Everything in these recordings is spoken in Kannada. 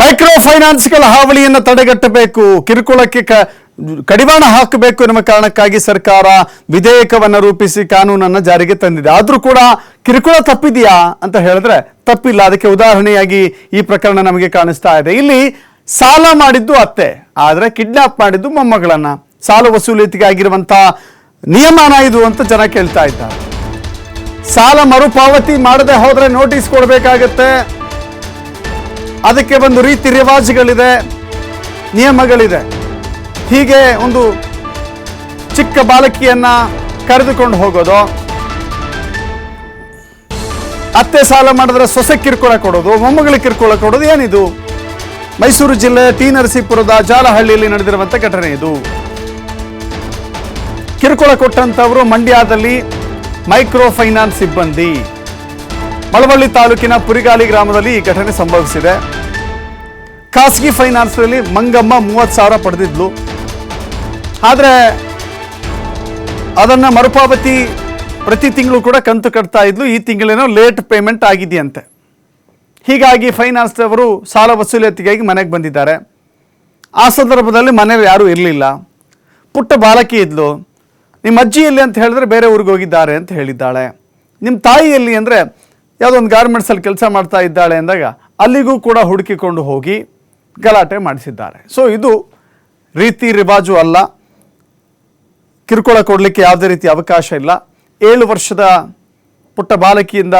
ಮೈಕ್ರೋ ಫೈನಾನ್ಸ್ಗಳ ಹಾವಳಿಯನ್ನು ತಡೆಗಟ್ಟಬೇಕು, ಕಿರುಕುಳಕ್ಕೆ ಕಡಿವಾಣ ಹಾಕಬೇಕು ಎನ್ನುವ ಕಾರಣಕ್ಕಾಗಿ ಸರ್ಕಾರ ವಿಧೇಯಕವನ್ನು ರೂಪಿಸಿ ಕಾನೂನನ್ನು ಜಾರಿಗೆ ತಂದಿದೆ. ಆದರೂ ಕೂಡ ಕಿರುಕುಳ ತಪ್ಪಿದೆಯಾ ಅಂತ ಹೇಳಿದ್ರೆ ತಪ್ಪಿಲ್ಲ. ಅದಕ್ಕೆ ಉದಾಹರಣೆಯಾಗಿ ಈ ಪ್ರಕರಣ ನಮಗೆ ಕಾಣಿಸ್ತಾ ಇದೆ. ಇಲ್ಲಿ ಸಾಲ ಮಾಡಿದ್ದು ಅತ್ತೆ, ಆದರೆ ಕಿಡ್ನಾಪ್ ಮಾಡಿದ್ದು ಮೊಮ್ಮಗಳನ್ನು. ಸಾಲ ವಸೂಲಿತಿಗೆ ನಿಯಮನ ಇದು ಅಂತ ಜನ ಕೇಳ್ತಾ ಇದ್ದಾರೆ. ಸಾಲ ಮರುಪಾವತಿ ಮಾಡದೆ ಹೋದರೆ ನೋಟಿಸ್ ಕೊಡಬೇಕಾಗತ್ತೆ. ಅದಕ್ಕೆ ಒಂದು ರೀತಿ ರಿವಾಜುಗಳಿದೆ, ನಿಯಮಗಳಿದೆ. ಹೀಗೆ ಒಂದು ಚಿಕ್ಕ ಬಾಲಕಿಯನ್ನ ಕರೆದುಕೊಂಡು ಹೋಗೋದು, ಅತ್ತೆ ಸಾಲ ಮಾಡಿದ್ರೆ ಸೊಸೆ ಕಿರುಕುಳ ಕೊಡೋದು, ಮೊಮ್ಮಗಳಿಗೆ ಕಿರುಕುಳ ಕೊಡೋದು ಏನಿದು? ಮೈಸೂರು ಜಿಲ್ಲೆ ಟಿ ನರಸೀಪುರದ ಜಾಲಹಳ್ಳಿಯಲ್ಲಿ ನಡೆದಿರುವಂಥ ಘಟನೆ ಇದು. ಕಿರುಕುಳ ಕೊಟ್ಟಂಥವರು ಮಂಡ್ಯದಲ್ಲಿ ಮೈಕ್ರೋ ಫೈನಾನ್ಸ್ ಸಿಬ್ಬಂದಿ. ಮಳವಳ್ಳಿ ತಾಲೂಕಿನ ಪುರಿಗಾಲಿ ಗ್ರಾಮದಲ್ಲಿ ಈ ಘಟನೆ ಸಂಭವಿಸಿದೆ. ಖಾಸಗಿ ಫೈನಾನ್ಸ್ನಲ್ಲಿ ಮಂಗಮ್ಮ ಮೂವತ್ತು ಸಾವಿರ ಪಡೆದಿದ್ಲು. ಆದರೆ ಅದನ್ನು ಮರುಪಾವತಿ ಪ್ರತಿ ತಿಂಗಳು ಕೂಡ ಕಂತು ಕಟ್ತಾ ಇದ್ಲು. ಈ ತಿಂಗಳೇನೋ ಲೇಟ್ ಪೇಮೆಂಟ್ ಆಗಿದೆಯಂತೆ. ಹೀಗಾಗಿ ಫೈನಾನ್ಸ್ನವರು ಸಾಲ ವಸೂಲಾತಿಗಾಗಿ ಮನೆಗೆ ಬಂದಿದ್ದಾರೆ. ಆ ಸಂದರ್ಭದಲ್ಲಿ ಮನೇಲಿ ಯಾರೂ ಇರಲಿಲ್ಲ. ಪುಟ್ಟ ಬಾಲಕಿ ಇದ್ಲು. ನಿಮ್ಮ ಅಜ್ಜಿ ಎಲ್ಲಿ ಅಂತ ಹೇಳಿದ್ರೆ ಬೇರೆ ಊರಿಗೆ ಹೋಗಿದ್ದಾರೆ ಅಂತ ಹೇಳಿದ್ದಾಳೆ. ನಿಮ್ಮ ತಾಯಿ ಎಲ್ಲಿ ಅಂದರೆ ಯಾವುದೋ ಒಂದು ಗಾರ್ಮೆಂಟ್ಸಲ್ಲಿ ಕೆಲಸ ಮಾಡ್ತಾ ಇದ್ದಾಳೆ ಅಂದಾಗ ಅಲ್ಲಿಗೂ ಕೂಡ ಹುಡುಕಿಕೊಂಡು ಹೋಗಿ ಗಲಾಟೆ ಮಾಡಿಸಿದ್ದಾರೆ. ಸೊ ಇದು ರೀತಿ ರಿವಾಜು ಅಲ್ಲ. ಕಿರುಕುಳ ಕೊಡಲಿಕ್ಕೆ ಯಾವುದೇ ರೀತಿ ಅವಕಾಶ ಇಲ್ಲ. ಏಳು ವರ್ಷದ ಪುಟ್ಟ ಬಾಲಕಿಯಿಂದ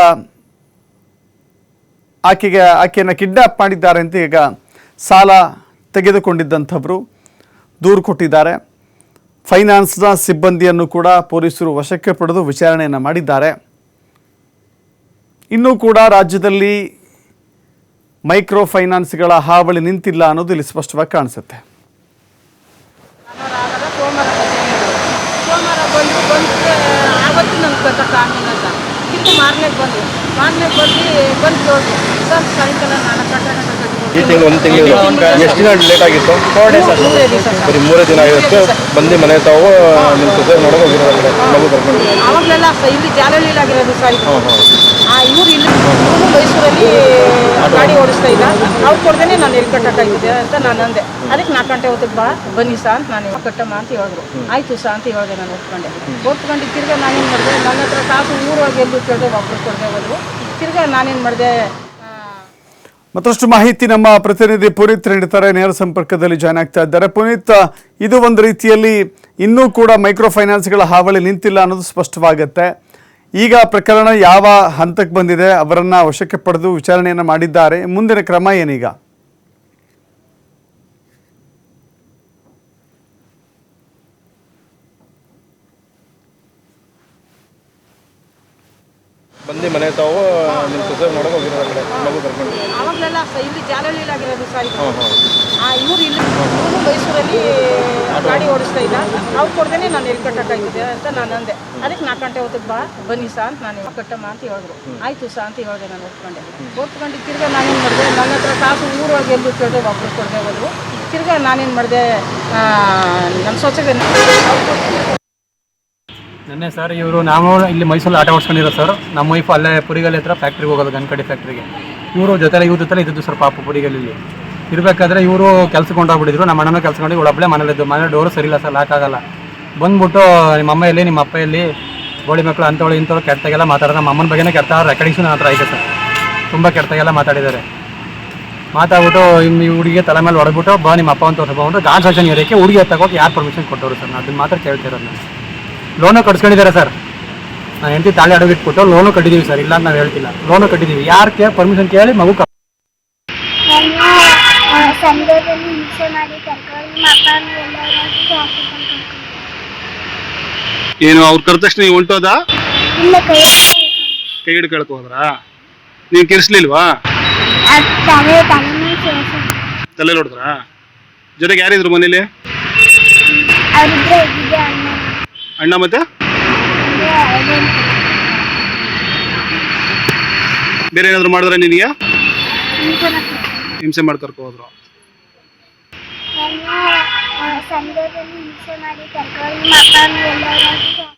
ಆಕೆಗೆ, ಆಕೆಯನ್ನು ಕಿಡ್ನಾಪ್ ಮಾಡಿದ್ದಾರೆ ಅಂತ ಈಗ ಸಾಲ ತೆಗೆದುಕೊಂಡಿದ್ದಂಥವರು ದೂರು ಕೊಟ್ಟಿದ್ದಾರೆ. ಫೈನಾನ್ಸ್ನ ಸಿಬ್ಬಂದಿಯನ್ನು ಕೂಡ ಪೊಲೀಸರು ವಶಕ್ಕೆ ಪಡೆದು ವಿಚಾರಣೆಯನ್ನು ಮಾಡಿದ್ದಾರೆ. ಇನ್ನೂ ಕೂಡ ರಾಜ್ಯದಲ್ಲಿ ಮೈಕ್ರೋ ಫೈನಾನ್ಸ್ಗಳ ಹಾವಳಿ ನಿಂತಿಲ್ಲ ಅನ್ನೋದು ಇಲ್ಲಿ ಸ್ಪಷ್ಟವಾಗಿ ಕಾಣಿಸುತ್ತೆ. ಭಾನುವಾರ ಸೋಮವಾರ ಸೋಮವಾರ ಬಂದು ಬಂದು ಆವತ್ತು ನಮ್ಗೆ ಕಟ್ಟಕ್ಕಾಗಲಿಲ್ಲ ತಿರ್ಗಿ ಮಾರನೇಗೆ ಬಂದು ಮಾರನೇಗೆ ಬಂದು ಬಂದು ತೋರಿಸಿ. ಸರ್ ಸಾಯಂಕಾಲ ನಾನು ಕಟ್ಟಣ ಈ ತಿಂಗಳು ಒಂದು ತಿಂಗಳು ಎಷ್ಟು ದಿನ ಲೇಟ್ ಆಗಿತ್ತು? Four days sir. ಬರೀ ಮೂರೇ ದಿನ ಆಗಿತ್ತು. ಬಂದು ಮನೆ ತಾವು ನಿಮ್ಮ ಜೊತೆ ನೋಡೋಕೆ ಹೋಗಿರೋದ್ರೆ ಮಗು ಕರ್ಕೊಂಡು ಆವಾಗಲೆಲ್ಲ ಸ ಇಲ್ಲಿ ಜಾಲಹಳ್ಳಿಲಾಗಿರೋದು ಸರ್ ಇವ್ರು ಇಲ್ಲಿ ಇವ್ರು ಮೈಸೂರಲ್ಲಿ ಗಾಡಿ ಓಡಿಸ್ತಾ ಇದ್ದ ಅವ್ರು ಕೊಡ್ದೇನೆ ನಾನು ಎಲ್ಲಿ ಕಟ್ಟಕ್ಕಾಗಿದೆ ಅಂತ ನಾನು ಅಂದೆ. ಅದಕ್ಕೆ ನಾಲ್ಕು ಗಂಟೆ ಹೊತ್ತಿಗೆ ಬಾ, ಬನ್ನಿ ಸಾ ಅಂತ ನಾನು ಕಟ್ಟಮ್ಮ ಅಂತ ಹೇಳಿದ್ರು. ಆಯ್ತು ಸಾ ಅಂತ ಹೇಳಿದೆ ನಾನು ಒಪ್ಕೊಂಡೆ. ಒಪ್ಕೊಂಡು ತಿರ್ಗಾ ನಾನೇನು ಮಾಡಿದೆ, ನನ್ನ ಹತ್ರ ಕಾಸು ಊರೊಳಗೆ ಎಲ್ಲೂ ಕೇಳಿದೆ ವಾಪಸ್ ಕೊಡದೆ ಹೋದ್ರು. ತಿರ್ಗಾ ನಾನೇನು ಮಾಡಿದೆ ಮತ್ತಷ್ಟು ಮಾಹಿತಿ ನಮ್ಮ ಪ್ರತಿನಿಧಿ ಪುನೀತ್ ನೀಡ್ತಾರೆ ನೇರ ಸಂಪರ್ಕದಲ್ಲಿ ಜಾಯ್ನ್ ಆಗ್ತಾ ಇದ್ದಾರೆ. ಪುನೀತ್, ಇದು ಒಂದು ರೀತಿಯಲ್ಲಿ ಇನ್ನೂ ಕೂಡ ಮೈಕ್ರೋ ಫೈನಾನ್ಸ್ಗಳ ಹಾವಳಿ ನಿಂತಿಲ್ಲ ಅನ್ನೋದು ಸ್ಪಷ್ಟವಾಗುತ್ತೆ. ಈಗ ಪ್ರಕರಣ ಯಾವ ಹಂತಕ್ಕೆ ಬಂದಿದೆ ಅವರನ್ನ ವಶಕ್ಕೆ ಪಡೆದು ವಿಚಾರಣೆಯನ್ನು ಮಾಡಿದ್ದಾರೆ. ಮುಂದಿನ ಕ್ರಮ ಏನೀಗ? ಬಂದು ಮನೆ ತಾವು ನಿಮ್ಮ ಸೊಸೆ ನೋಡೋಕೆ ಕಡೆ ಮಗು ಕರ್ಕೊಂಡು ಇವ್ರು ಇಲ್ಲಿ ಮೈಸೂರಲ್ಲಿ ಗಾಡಿ ಓಡಿಸ್ತಾ ಇದ್ದ ಅವ್ರು ಕೊಡ್ದೇನೆ ನಾನು ಎಲ್ಲಿ ಕಟ್ಟಕ್ಕಾಗಿದೆ ಅಂತ ನಾನು ಅಂದೆ. ಅದಕ್ಕೆ ನಾಲ್ಕು ಗಂಟೆ ಹೊತ್ತಿಗೆ ಬಾ, ಬನ್ನಿ ಸಾ ಅಂತ ನಾನು ಕಟ್ಟಮ್ಮ ಅಂತ ಹೇಳಿದ್ರು. ಆಯ್ತು ಸಾ ಅಂತ ಹೇಳಿದೆ ನಾನು ಒಪ್ಕೊಂಡೆ. ಒಪ್ಕೊಂಡು ತಿರ್ಗಾ ನಾನೇನು ಮಾಡಿದೆ, ನನ್ನ ಹತ್ರ ಕಾಸು ಊರೊಳಗೆ ಎಲ್ಲೂ ಕೇಳಿದೆ ವಾಪಸ್ ಕೊಡದೆ ಹೋದ್ರು. ತಿರ್ಗಾ ನಾನೇನು ಮಾಡಿದೆ ನನ್ನ ಸ್ವಚ್ಛತೆ ನೆನ್ನೆ ಸರ್ ಇವರು ನಾವು ಇಲ್ಲಿ ಮೈಸೂರಲ್ಲಿ ಆಟ ಓಡಿಸ್ಕೊಂಡಿರೋ ಸರ್ ನಮ್ಮ ವೈಫ್ ಅಲ್ಲೇ ಪುರಿಗಲ್ಲಿ ಹತ್ರ ಫ್ಯಾಕ್ಟ್ರಿಗೆ ಹೋಗೋದು, ಗನ್ಕಡಿ ಫ್ಯಾಕ್ಟ್ರಿಗೆ ಇವರು ಜೊತೆಲೆ, ಇವ್ರ ಜೊತೆ ಇದ್ದಿದ್ದು ಸರ್ ಪಾಪ ಪುರಿಗಲ್ಲಿ ಇರಬೇಕಾದ್ರೆ ಇವರು ಕೆಲ್ಸಕ್ಕೆ ಹೊಂಟೋಗ್ಬಿಟ್ಟಿದ್ರು. ನಮ್ಮ ಅಣ್ಣನ ಕೆಲಸ ಮಾಡಿ ಇವಳು ಒಬ್ಬಳೇ ಮನೇಲಿದ್ದು ಮನೆ ಡೋರು ಸರಿ ಇಲ್ಲ ಸರ್ ಲಾಕ್ ಆಗಲ್ಲ. ಬಂದ್ಬಿಟ್ಟು ನಿಮ್ಮ ಅಮ್ಮ ಎಲ್ಲಿ, ನಿಮ್ಮ ಅಪ್ಪ ಎಲ್ಲಿ, ಗೋಳಿ ಮಕ್ಕಳು ಅಂಥವಳು ಇಂಥವ್ರು ಕೆಟ್ಟಾಗೆಲ್ಲ ಮಾತಾಡೋದು. ನಮ್ಮ ಅಮ್ಮನ ಬಗ್ಗೆನೇ ಕೆಟ್ಟ ರೆಕಾರ್ಡಿಂಗ್ಸು ನನ್ನ ಹತ್ರ ಐತೆ ಸರ್. ತುಂಬ ಕೆಟ್ಟಾಗೆಲ್ಲ ಮಾತಾಡಿದ್ದಾರೆ. ಮಾತಾಡ್ಬಿಟ್ಟು ಈ ಹುಡುಗಿಗೆ ತಲೆ ಮೇಲೆ ಹೊಡೆದ್ಬಿಟ್ಟು, ಬಾ ನಿಮ್ಮ ಅಪ್ಪ ಅಂತ ತಗೊಂಡು ಗಾನ್ ಸಜನ್ ಏರಿಯಕ್ಕೆ ಹುಡುಗಿ ತಗೋಕೆ ಯಾರು ಪರ್ಮಿಷನ್ ಕೊಟ್ಟವರು ಸರ್? ನಾನು ಅದನ್ನ ಮಾತ್ರ ಕೇಳ್ತಿರೋದು ನಾನು. ಲೋನು ಕಟ್ಸ್ಕೊಂಡಿದ್ದಾರೆ ಸರ್. ನಾನು ಹೆಂಡತಿ ತಾಳಿ ಅಡಗಿಟ್ಬಿಟ್ಟು ಲೋನು ಕಟ್ಟಿದ್ದೀವಿ ಸರ್. ಇಲ್ಲ ಅಂತ ನಾವು ಹೇಳ್ತಿಲ್ಲ. ಲೋನು ಕಟ್ಟಿದ್ದೀವಿ ಯಾರು ಕೇ ಪರ್ಮಿಷನ್ ಕೇಳಿ ಮಗು ಸಂಘದಲ್ಲಿ ಹಿಂಸೆ ಮಾಡಿ ಕರ್ಕೊಂಡು ಎಲ್ಲರೂ ಏನು ಅವ್ರು ಕರೆದ ತಕ್ಷಣ ನೀವು ಹೊಂಟೋದ? ಇಲ್ಲ ಕೈ ಕೈ ಹಿಡ್ಕೊಳಕ್ ಹೋದ್ರಾ? ನೀವು ಕಿರ್ಸ್ಲಿಲ್ವಾ? ಅದು ತಲೆ ತಲೆನೇ ಸೇರಿಸಿ ತಲೆ ಹೊಡೆದ್ರಾ ಜೊತೆಗೆ ಯಾರಿದ್ರು ಮನೇಲಿ? ಇದ್ದಿದ್ದೆ ಅಣ್ಣ. ಅಣ್ಣ ಮತ್ತೆ? ಅಂದ್ರೆ ಬೇರೆ ಏನಾದ್ರು ಮಾಡಿದ್ರೆ ನಿನಗೆ? ಹಿಂಸೆ ಮಾಡ್ತಾರೆ. ಹಿಂಸೆ ಮಾಡಿ ಕರ್ಕೊ ಹೋದ್ರು. ನನ್ನ ಸಂಘದಲ್ಲಿ ಹಿಂಸೆ ಮಾಡಿ ಕರ್ಕೊಂಡು ನಿಮ್ಮ ಅಪ್ಪ ಅಮ್ಮ ಎಲ್ಲರೂ